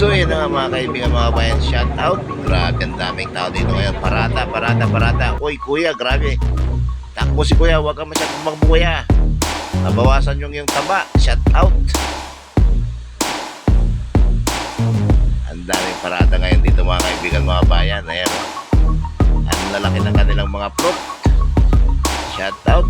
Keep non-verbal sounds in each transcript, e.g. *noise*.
So yun nga mga kaibigan mga bayan, shout out. Grabe ang daming tao dito ngayon. Parata, parata, parata. Uy kuya, grabe. Takbo si kuya, huwag ka masyadong magbuya. Nabawasan yung yung taba. Shout out. Ang daming parada ngayon dito mga kaibigan mga bayan. Ayan. Ang lalaki ng kanilang mga fruit. Shout out.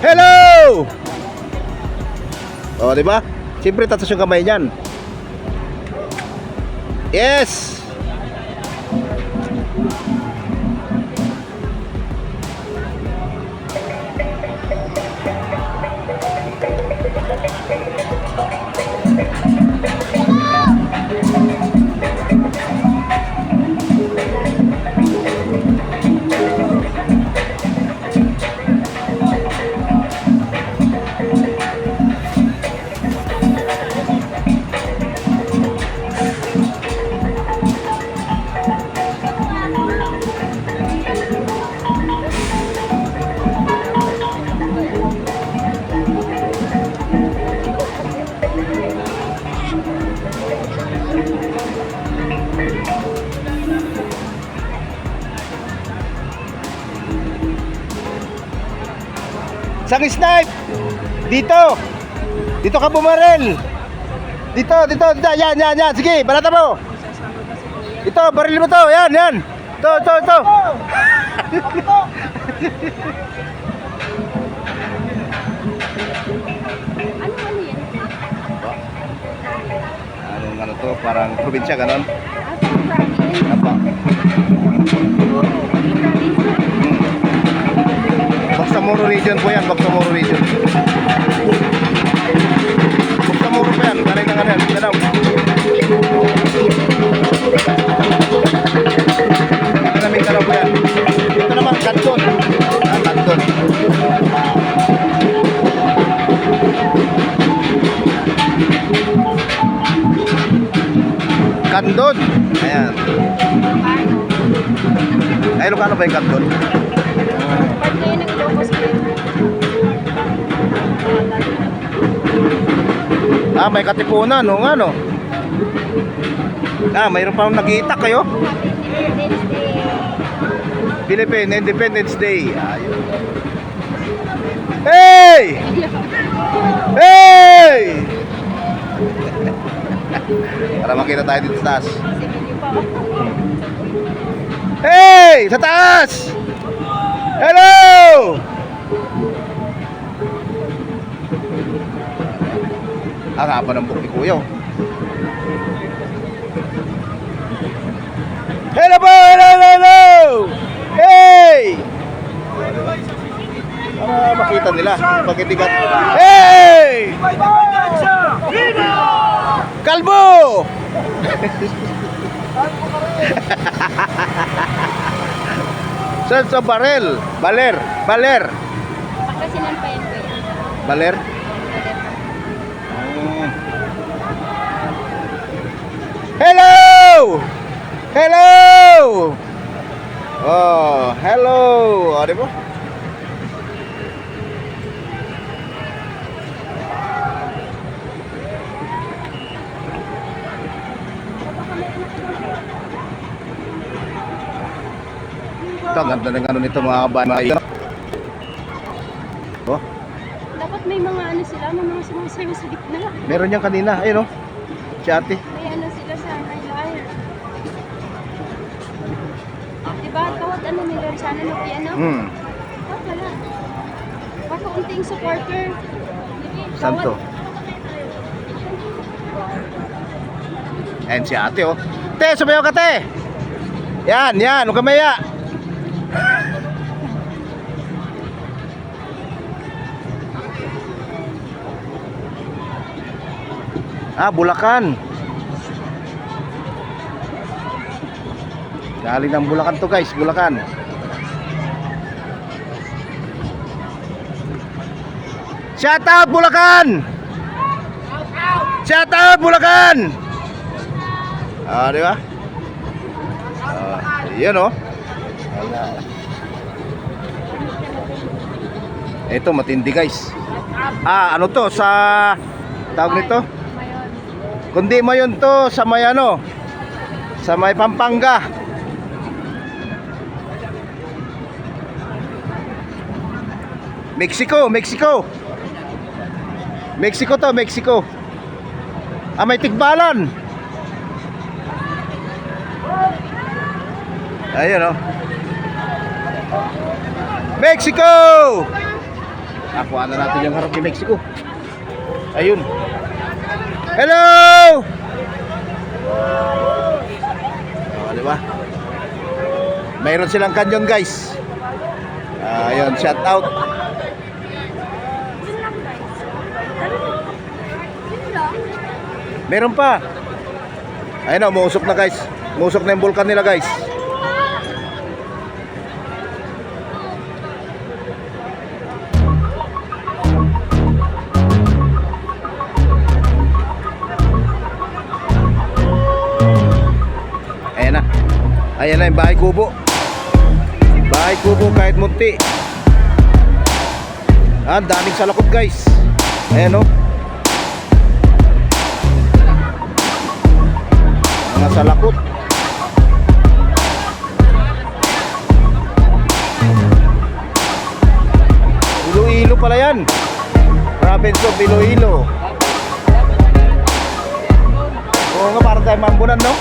Hello! Oh, di ba? Siyempre tatas yung kamay niyan. Yes! Sang snipe! Dito! Dito ka bumarel! Dito, dito, dito, yan, yan, yan. Sige, balata mo! Ito, baril mo to, yan, yan! Ito, ito, ito! Ano ano yan? Anong ano to, parang probinsya, ganon? Province? Apa? Region po yan, Bangsamoro region. Bangsamoro po yan, galing ng ano yan, Mindanao. Dito na po yan. Dito naman, Canton. Ah, Canton. Canton. Ayan. Ay, Lucano ba yung Canton? Pag ngayon ng Ilocos kayo. Ah, may katipunan, no nga, no? Ah, mayroon pa nakita kayo? Philippine Independence Day. Ayun. Hey! Hey! *laughs* Para makita tayo dito sa taas. Hey! Sa taas! Hello! Ang haba ng buhok ni Kuya. oh. Hello po! Hello, hello! Hey! Para makita nila. Pag hindi ka... Hey! Kalbo! *laughs* Saan sa barel? Baler. Baler. Pagkasinan pa yan. Baler? Hello! Hello! Oh, hello! O, di ba? Ito, ganda ng ano nito mga kabayan. Oh, Dapat may mga ano sila, may mga sumasayo sa gitna. meron yan kanina. Ayun oh. Si ate. May ano sila sa highlight. Diba, tawad ano nila sana no piano? Hmm. Ah, wala. Baka unting supporter. Saan to? Ayan si ate oh. Te, sumayo ka te! Yan, yan, huwag ka maya. Ah, Bulacan. Galing ng Bulacan to guys, Bulacan. Shout out Bulacan! Shout out Bulacan! Ah, di ba? Ah, yun oh. Ito matindi guys. Ah, ano to sa tawag nito? Kundi mo yun to sa may ano? Sa may Pampanga. Mexico, Mexico. Mexico to, Mexico. Ah, may tigbalan. Ayun oh. Mexico! Nakuha na natin yung harap ni Mexico. Ayun. Hello! Oh, di ba? Mayroon silang kanyon, guys. Ah, ayun, shout out. Meron pa. Ayun oh, umusok na, guys. Umusok na yung vulkan nila, guys. Ayan na yung bahay kubo. Bahay kubo kahit munti. Ah, daming salakot guys. Ayan o. Mga salakot. Iloilo pala yan. Province of Iloilo. Oo nga, parang tayo mambunan, no?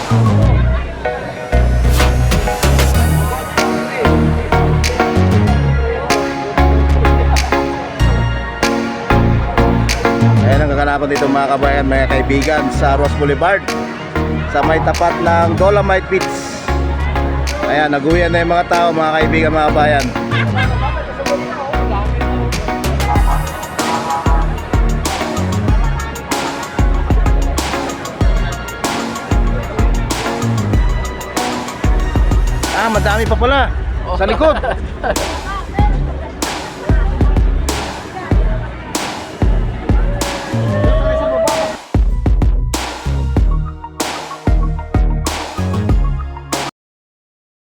Kakalapan dito mga kabayan, mga kaibigan sa Ross Boulevard sa may tapat ng Dolomite Beach. Ayan, naguyan na yung mga tao, mga kaibigan, mga kabayan. Ah, madami pa pala. Sa likod. *laughs*